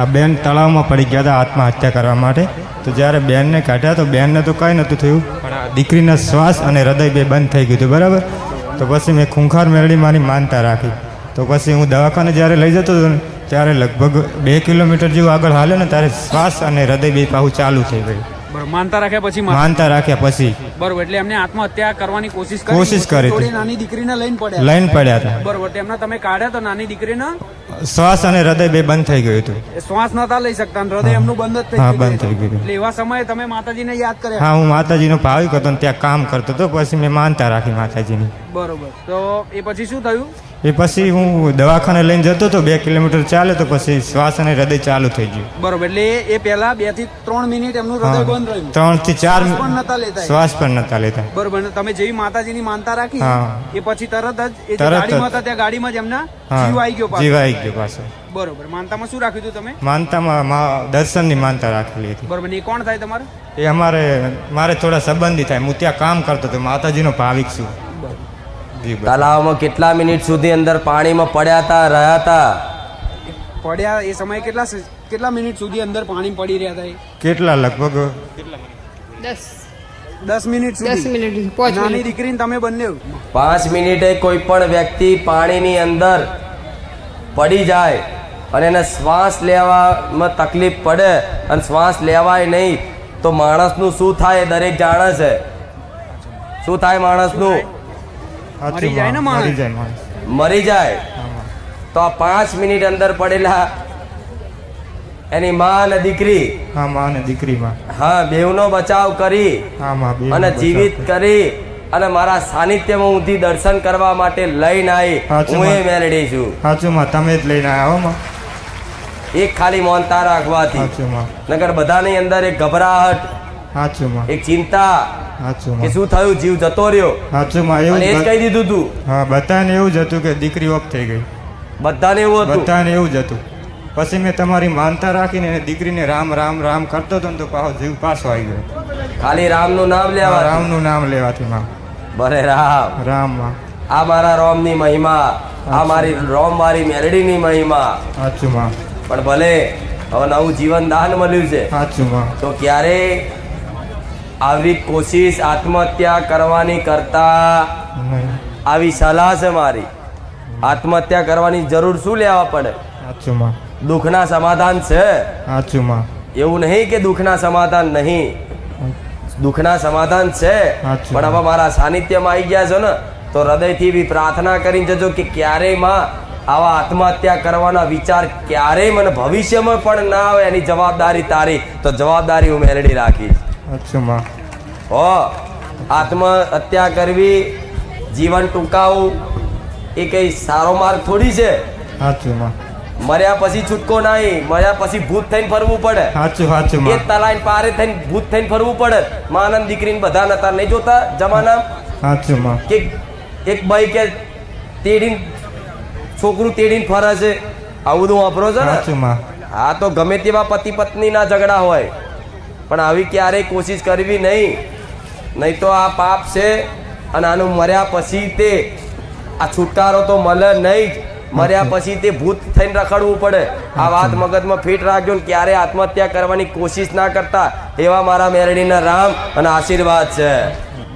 આ બેન તળાવમાં પડી ગયા હતા આત્મહત્યા કરવા માટે. તો જ્યારે બેનને કાઢ્યા તો બેનને તો કંઈ નહોતું થયું, પણ આ દીકરીના શ્વાસ અને હૃદય બે બંધ થઈ ગયું હતું, બરાબર? તો પછી મેં ખૂંખાર મેળવી મારી માનતા રાખી. તો પછી હું દવાખાને જ્યારે લઈ જતો હતો ને, ત્યારે લગભગ બે કિલોમીટર જેવું આગળ હાલ્યો ને, ત્યારે શ્વાસ અને હૃદય બે પાહું ચાલુ થઈ ગયું. માનતા રાખ્યા પછી માનતા રાખ્યા પછી. બરોબર એટલે એમને આત્મહત્યા કરવાની કોશિશ કરી. કોશિશ કરી હતી. નાની દીકરીને લઈને પડ્યા. લાઈન પડ્યા હતા. બરોબર એમને તમે કાઢ્યા તો નાની દીકરીને? શ્વાસ અને હૃદય બે બંધ થઈ ગયું હતું. એ શ્વાસ નતા લઈ શકતા હૃદય એમનું બંધ જ થઈ ગયું. બંધ થઈ ગયું. એટલે એવા સમયે તમે માતાજીને યાદ કર્યા? હા હું માતાજીનો ભાવિક હતો ત્યાં કામ કરતો હતો. પછી મેં માનતા રાખી માતાજીની. બરોબર તો એ પછી શું થયું? એ પછી હું દવાખાને લઈને જતો હતો બે કિલોમીટર ચાલે તો પછી શ્વાસ અને હૃદય ચાલુ થઈ ગયું. બરોબર એટલે એ પહેલા બેથી ત્રણ મિનિટ એમનું હૃદય બંધ રહ્યું. ત્રણથી ચાર પણ નતા લેતા શ્વાસ પણ નતા લેતા. બરોબર તમે જેવી માતાજીની માનતા રાખી. એ પછી તરત જ એ. ગાડીમાં હતા ત્યાં ગાડીમાં જ એમના જીવ આવી ગયો જીવ જીવાઈ ગયો પાછો. બરોબર માનતામાં શું રાખ્યું હતું તમે? માનતામાં મા- દર્શનની માનતા રાખેલી હતી. બરોબર એ કોણ થાય તમારે? એ અમારે મારે થોડા સંબંધી થાય. હું ત્યાં કામ કરતો હતો માતાજીનો ભાવિક છું. તલાવમાં કેટલા મિનિટ સુધી અંદર પાણીમાં પડ્યા હતા રહ્યા હતા? પડ્યા એ સમયે કેટલા કેટલા મિનિટ સુધી અંદર પાણી પડી રહ્યા હતા કેટલા લગભગ? દસ. દસ મિનિટ દસ મિનિટ પાંચ નાની દીકરી તમે બંને? પાંચ મિનિટે કોઈ પણ વ્યક્તિ પાણીની અંદર પડી જાય અને એને શ્વાસ લેવામાં તકલીફ પડે અને શ્વાસ લેવાય નહીં તો માણસનું શું થાય દરેક જાણે છે. શું થાય માણસનું? મરી જાય ને મરી જાય માણસ. મરી જાય. તો આ પાંચ મિનિટ અંદર પડેલા એની માં અને દીકરી. હા માં અને દીકરીમાં હા બેવનો બચાવ કરી હા માં બે અને જીવિત કરી. અને મારા સાનિધ્યમાં ઊંધી દર્શન કરવા માટે લઈને આવી હું એ માં. મેલડી છું. સાચું માં. તમે જ લઈને આવ્યા માં. એક ખાલી મોનતા રાખવાથી. સાચું માં. નગર બધાની અંદર એક ગભરાહટ સાચું માં એક ચિંતા સાચું કે શું થયું? જીવ જતો રહ્યો. સાચું માં એવું એ જ કહી દીધું તું. હા બધાને એવું જ હતું કે દીકરી ઓફ થઈ ગઈ. બધાને એવું હતું. બધાને એવું જ હતું. પછી મેં તમારી માનતા રાખીને એને દીકરીને રામ રામ રામ કરતો હતો ને તો પાછો જીવ પાછો આવી ગયો. ખાલી રામનું નામ લેવા. રામનું નામ લેવાથી માં. ભલે રામ. રામમાં. આ મારા રોમની મહિમા. આ મારી રોમ મારી મેલડીની મહિમા. સાચું માં પણ ભલે હવે નવું જીવન દાન મળ્યું છે. સાચું માં તો ક્યારે આવી કોશિશ આત્મહત્યા કરવાની કરતા. આવી સલાહ છે મારી. આત્મહત્યા કરવાની જરૂર શું લેવા પડે? દુઃખના સમાધાન છે. એવું નહીં કે દુઃખના સમાધાન નહીં. દુઃખના સમાધાન છે. પણ હવે મારા સાનિધ્યમાં આવી ગયા છો ને તો હૃદયથી બી પ્રાર્થના કરીને જજો કે ક્યારેયમાં આવા આત્મહત્યા કરવાના વિચાર ક્યારેય મને ભવિષ્યમાં પણ ના આવે એની જવાબદારી તારી. તો જવાબદારી હું મેળવી રાખીશ. સાચું માં હો આત્મહત્યા કરવી જીવન ટૂંકાવું એ કઈ સારો માર્ગ થોડી છે? મર્યા પછી છૂટકો નહીં મર્યા પછી ભૂત થઈને ફરવું પડે. સાચું સાચું એ તલાઈન પારે થઈને ભૂત થઈને ફરવું પડે. માનંદ દીકરીને બધા નતા નહીં જોતા જમાના? સાચું કે એક ભાઈ કે તેડીને છોકરું તેડીને ફરે છે. આવું બધું વાપરો છે ને? હા તો ગમે તેવા પતિ પત્નીના ઝઘડા હોય. પણ આવી ક્યારેય કોશિશ કરવી નહીં. નહીં તો આ પાપ છે અને આનું મર્યા પછી તે આ છુટકારો તો મળે નહીં જ. મર્યા પછી તે ભૂત થઈને રખડવું પડે. આ વાત મગજમાં ફિટ રાખજો ને ક્યારે આત્મહત્યા કરવાની કોશિશ ના કરતા. એવા મારા મેરડીના રામ અને આશીર્વાદ છે.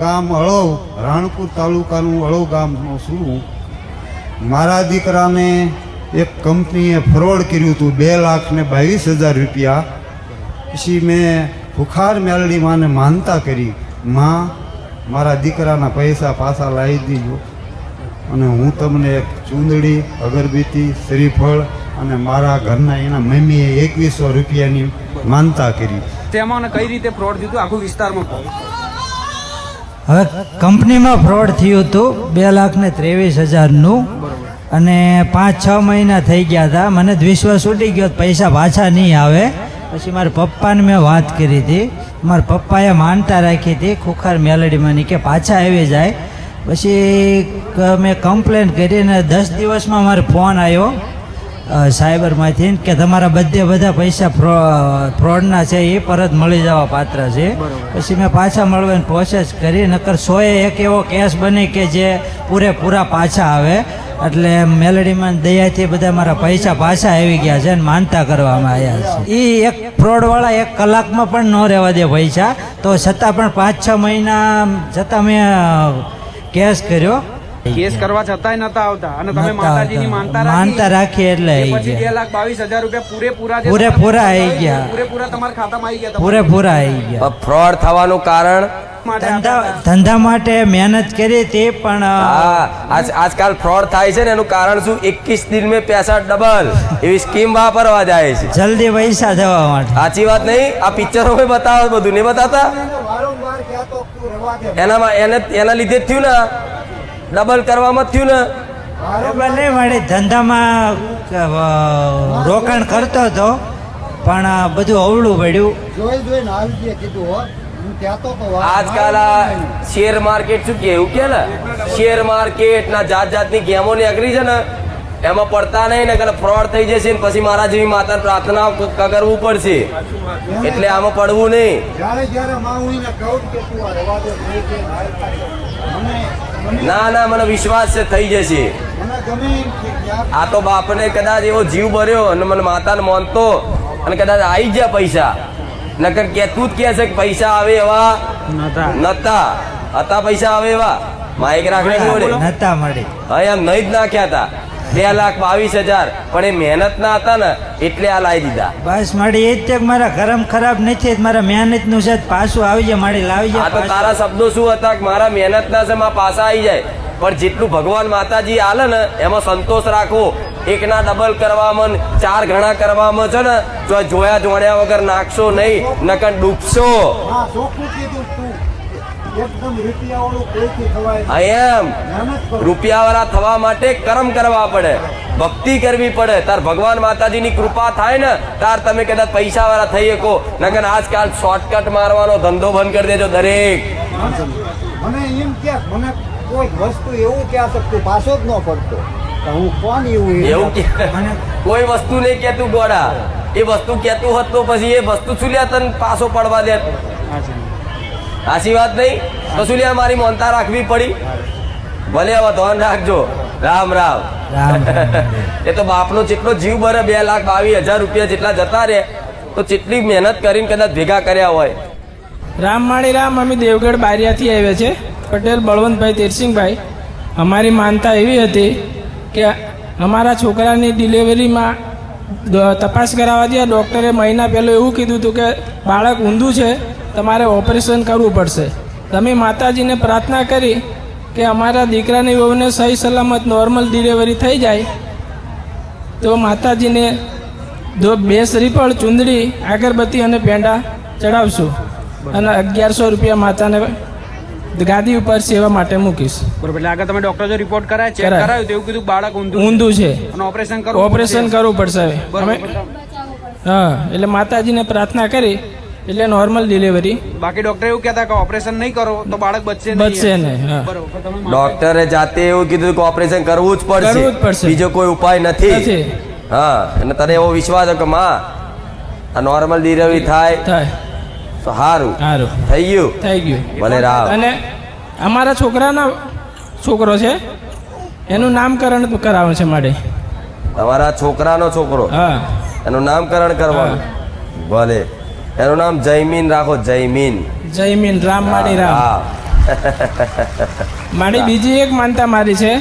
ગામ હળવ રાણપુર તાલુકાનું હળવ ગામનું છું. મારા દીકરાને એક કંપનીએ ફ્રોડ કર્યું હતું બે લાખ ને બાવીસ હજાર રૂપિયા. પછી મેં ભુખાર મેળડી માને માનતા કરી માં મારા દીકરાના પૈસા પાછા લાવી દીજો અને હું તમને એક ચૂંદડી અગરબત્તી શ્રીફળ અને મારા ઘરના એના મમ્મીએ એકવીસો રૂપિયાની માનતા કરી. તેમાં કઈ રીતે ફ્રોડ થયું હતું? આખું વિસ્તારમાં કહો. હવે કંપનીમાં ફ્રોડ થયું હતું બે લાખ ને ત્રેવીસ હજારનું અને પાંચ છ મહિના થઈ ગયા હતા. મને દ્વિશ્વાસ વિશ્વાસ ઉડી ગયો પૈસા પાછા નહીં આવે. પછી મારા પપ્પાને મેં વાત કરી હતી. મારા પપ્પાએ માનતા રાખી હતી, ખુખાર મેલડીમાંની કે પાછા આવી જાય. પછી મેં કમ્પ્લેન કરીને દસ દિવસમાં મારો ફોન આવ્યો. સાયબરમાંથી કે તમારા બધે બધા પૈસા ફ્રો- ફ્રોડના છે એ પરત મળી જવા પાત્ર છે. પછી મેં પાછા મળવાની પ્રોસેસ કરી નકર સોએ એક એવો કેસ બને કે જે પૂરેપૂરા પાછા આવે. એટલે મેલેડીમાં દયાથી બધા મારા પૈસા પાછા આવી ગયા છે અને માનતા કરવામાં આવ્યા છે. એ એક ફ્રોડવાળા એક કલાકમાં પણ ન રહેવા દે પૈસા. તો છતાં પણ પાંચ છ મહિના છતાં મેં કેસ કર્યો. કેસ કરવા છતાંય નતા આવતા. અને તમે માતાજીની માનતા માનતા રાખી એટલે પછી બે લાખ બાવીસ હજાર રૂપિયા પૂરેપૂરા પૂરેપૂરા આવી ગયા. પૂરેપૂરા તમારા ખાતામાં આવી ગયા પૂરેપૂરા આવી ગયા. ફ્રોડ થવાનું કારણ? ધંધા ધંધા માટે મહેનત કરી તે પણ આજકાલ ફ્રોડ થાય છે ને એનું કારણ શું? 21 દિન મેં પૈસા ડબલ. એવી સ્કીમ વાપરવા જાય છે. જલ્દી પૈસા જવા માટે. સાચી વાત નહીં? આ પિક્ચરો મેં બતાવો બધું. નહીં બતાવતા? એનામાં એને એના લીધે જ થયું ને ડબલ કરવામાં જ થયું ને? બરાબર નહીં મળે. ધંધામાં રોકાણ કરતો હતો પણ બધું અવળું પડ્યું. જોઈ જોઈને કીધું હો. આજકાલ આ શેર માર્કેટ શું કે એવું કે ને? શેર માર્કેટ ના જાત જાતની ગેમો નીકળી છે ને એમાં પડતા નહીં ને કદાચ ફ્રોડ થઈ જશે ને પછી મારા જેવી માતા પ્રાર્થના કરવું પડશે. એટલે આમાં પડવું નહીં. કે તું કે ના ના મને વિશ્વાસ છે થઈ જશે. કે આ તો બાપને કદાચ એવો જીવ ભર્યો અને મને માતાને માનતો અને કદાચ આવી ગયા પૈસા. નકર કેતું જ કે છે કે પૈસા આવે એવા નતા. હતા પૈસા આવે એવા. માઇક રાખને જોડે નતા મળે. હા એમ નહીં જ નાખ્યા હતા બે લાખ બાવીસ હજાર. પણ એ મહેનત ના હતા ને એટલે આ લાવી દીધા. બસ મારી એ જ છે મારા ગરમ ખરાબ નથી મારા મહેનતનું છે પાછું આવી જાય મારી લાવી આ જાય તો તારા શબ્દો શું હતા કે મારા મહેનત ના છે મારા પાછા આવી જાય. પણ જેટલું ભગવાન માતાજી આલે ને એમાં સંતોષ રાખવો. એકના ડબલ કરવામાં ચાર ઘણા કરવામાં છે ને જો જોયા જોડ્યા વગર નાખશો નહીં નકર ડૂબશો. એમ. રૂપિયાવાળા થવા માટે કર્મ કરવા પડે. ભક્તિ કરવી પડે. તાર ભગવાન માતાજીની કૃપા થાય ને તાર તમે કદાચ પૈસાવાળા થઈ શકો. નકર આજકાલ શોર્ટકટ મારવાનો ધંધો બંધ કરી દેજો દરેક. મને એમ કે મને કોઈ વસ્તુ એવું ક્યાં શકતું પાછો જ ન પડતો હું કોણ એવું એવું કે? કોઈ વસ્તુ નહીં કેતું ગોડા. એ વસ્તુ કેતું હતું પછી એ વસ્તુ શું લ્યા તને પાછો પડવા દે સાચી વાત નહીં. લ્યા મારી મોનતા રાખવી પડી. ભલે હવે ધોન રાખજો. રામ રામ. એ તો બાપનો જેટલો જીવ ભરે બે લાખ બાવીસ હજાર રૂપિયા જેટલા જતા રહે તો જેટલી મહેનત કરીને કદાચ ભેગા કર્યા હોય. રામ માણી રામ. અમે દેવગઢ બારિયાથી આવ્યા છે. પટેલ બળવંતભાઈ તેરસિંહભાઈ. અમારી માનતા એવી હતી કે અમારા છોકરાની ડિલિવરીમાં તપાસ કરાવવા દે ડૉક્ટરે મહિના પહેલાં એવું કીધું હતું કે બાળક ઊંધું છે તમારે ઓપરેશન કરવું પડશે. તમે માતાજીને પ્રાર્થના કરી કે અમારા દીકરાની વહુને સહી સલામત નોર્મલ ડિલિવરી થઈ જાય તો માતાજીને દો બે શ્રીફળ ચુંદડી અગરબત્તી અને પેંડા ચડાવશું અને અગિયારસો રૂપિયા માતાને ગાદી ઉપર સેવા માટે મૂકીશ. બરોબર એટલે આગળ તમે ડોક્ટર જો રિપોર્ટ કરાય ચેક કરાય. તો એવું કીધું બાળક ઊંધું ઊંધું છે. અને ઓપરેશન કરવું ઓપરેશન પડશે. કરવું પડશે હવે. હા એટલે માતાજીને પ્રાર્થના કરી એટલે નોર્મલ ડિલિવરી બાકી ડોક્ટર એવું કહેતા કે ઓપરેશન નહીં કરો તો બાળક બચશે નહીં. બચશે નહીં ડોક્ટરે જાતે એવું કીધું કે ઓપરેશન કરવું જ કરવું જ પડશે. બીજો કોઈ ઉપાય નથી. હા અને તને એવો વિશ્વાસ છે કે માં આ નોર્મલ ડિલિવરી થાય. થાય. તો સારું સારું થઈ ગયું. થઈ ગયું. ભલે રાવ અને અમારા છોકરાના છોકરો છે. એનું નામકરણ કરાવવાનું છે મારે. તમારા છોકરાનો છોકરો? હા. એનું નામકરણ કરવાનું? ભલે. એનું નામ જયમીન રાખો જયમીન. જયમીન રામ માણી રામ. મારી બીજી એક માનતા મારી છે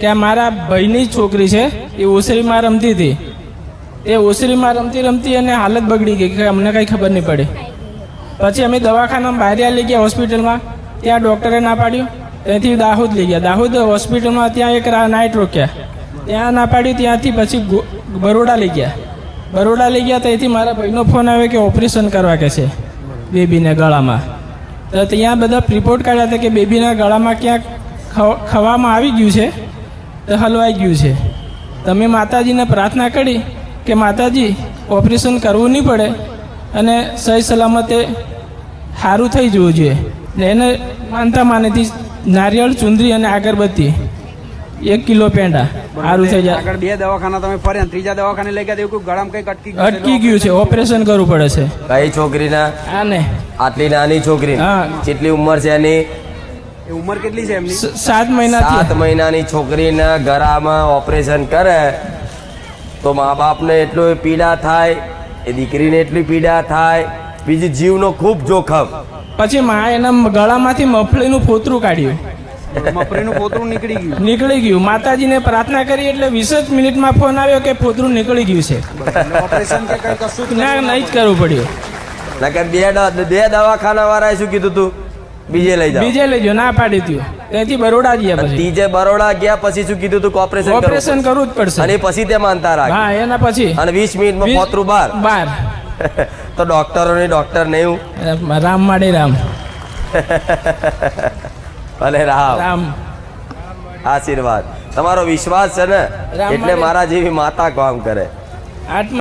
કે મારા ભાઈની છોકરી છે એ ઓસરીમાં રમતી હતી. એ ઓસરીમાં રમતી રમતી અને હાલત બગડી ગઈ કે અમને કંઈ ખબર નહીં પડી. પછી અમે દવાખાનામાં બહાર લઈ ગયા હોસ્પિટલમાં. ત્યાં ડૉક્ટરે ના પાડ્યું. ત્યાંથી દાહોદ લઈ ગયા. દાહોદ હોસ્પિટલમાં ત્યાં એક નાઇટ રોક્યા. ત્યાં ના પાડ્યું ત્યાંથી પછી બરોડા લઈ ગયા. બરોડા લઈ ગયા ત્યાંથી મારા ભાઈનો ફોન આવ્યો કે ઓપરેશન કરવા કે છે બેબીને ગળામાં. તો ત્યાં બધા રિપોર્ટ કાઢ્યા હતા કે બેબીના ગળામાં ક્યાંક ખવામાં આવી ગયું છે તો હલવાઈ ગયું છે. તમે માતાજીને પ્રાર્થના કરી કે માતાજી ઓપરેશન કરવું નહીં પડે અને સહી સલામતે સારું થઈ જવું જોઈએ. એને માનતા માનેથી નારિયેળ, ચુંદરી અને અગરબત્તી એક કિલો પેંડા. સારું થઈ જાય. આગળ બે દવાખાના તમે ફર્યા ત્રીજા દવાખાને લઈ ગયા તો એવું કોઈ ગળામાં કંઈક અટકી ગયું અટકી ગયું છે. ઓપરેશન કરવું પડે છે. કઈ છોકરીના? આ ને આટલી નાની છોકરી. કેટલી ઉંમર છે એની? એ ઉંમર કેટલી છે એમની? સાત મહિના સાત મહિનાની છોકરીના ગળામાં ઓપરેશન કરે તો મા બાપને એટલું પીડા થાય એ દીકરીને એટલી પીડા થાય બીજી જીવનો ખૂબ જોખમ. પછી મા એના ગળામાંથી મફળીનું ફોતરું કાઢ્યું. મફરીનું પોતરું નીકળી ગયું. નીકળી ગયું. માતાજીને પ્રાર્થના કરી એટલે વીસ જ મિનિટમાં ફોન આવ્યો કે ફોતરું નીકળી ગયું છે. ઓપરેશન કે કઈ કશું ના નહીં જ કરવું પડ્યું. નકર બે બે દવાખાના વાળાએ શું કીધું તું? બીજે લઈ જાઓ. બીજે લઈ ગયો ના પાડી દીધું ત્યાંથી બરોડા ગયા પછી. ત્રીજે બરોડા ગયા પછી શું કીધું તું ઓપરેશન ઓપરેશન કરવું જ પડશે. અને પછી તે માનતા રાખ. હા એના પછી. અને વીસ મિનિટમાં વીસ- પોતરું બાર બાર તો ડોક્ટરો ની ડોક્ટર નહીં રામ માડે રામ. ભલે રામ. રામ. આશીર્વાદ. તમારો વિશ્વાસ છે ને? એટલે મારા જેવી માતા કામ કરે.